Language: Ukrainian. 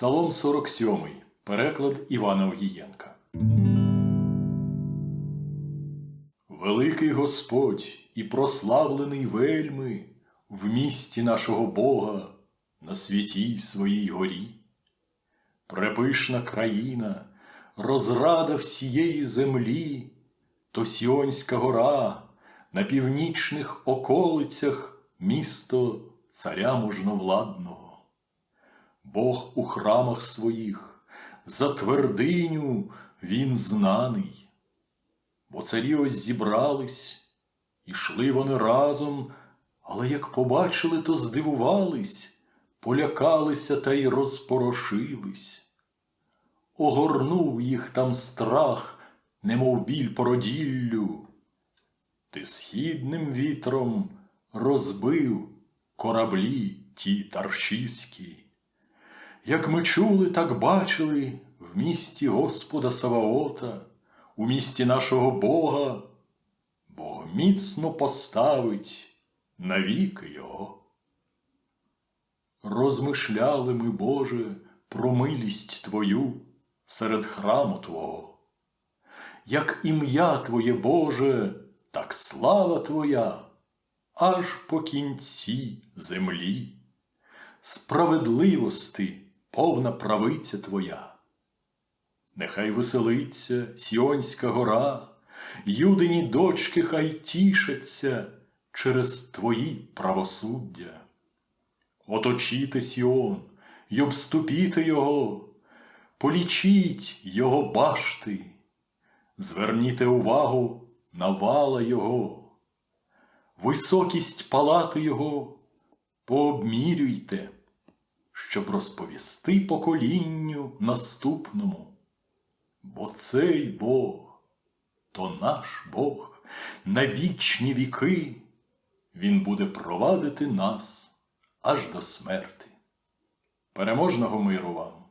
Псалом 47. Переклад Івана Огієнка. Великий Господь і прославлений вельми в місті нашого Бога на святій своїй горі. Препишна країна, розрада всієї землі, то Сіонська гора, на північних околицях місто царя мужновладного. Бог у храмах своїх, за твердиню він знаний. Бо царі ось зібрались, ішли вони разом, але як побачили, то здивувались, полякалися та й розпорошились. Огорнув їх там страх, немов біль породіллю. Ти східним вітром розбив кораблі ті таршіські. Як ми чули, так бачили в місті Господа Саваота, у місті нашого Бога, Бог міцно поставить навіки його. Розмишляли ми, Боже, про милість Твою серед храму Твого. Як ім'я Твоє Боже, так слава Твоя, аж по кінці землі. Справедливости повна правиця Твоя. Нехай веселиться Сіонська гора, юдині дочки хай тішаться через Твої правосуддя. Оточіте Сіон й обступіте його, полічіть його башти, зверніте увагу на вала його, високість палати його пообмірюйте, щоб розповісти поколінню наступному. Бо цей Бог, то наш Бог на вічні віки, Він буде провадити нас аж до смерти. Переможного миру вам!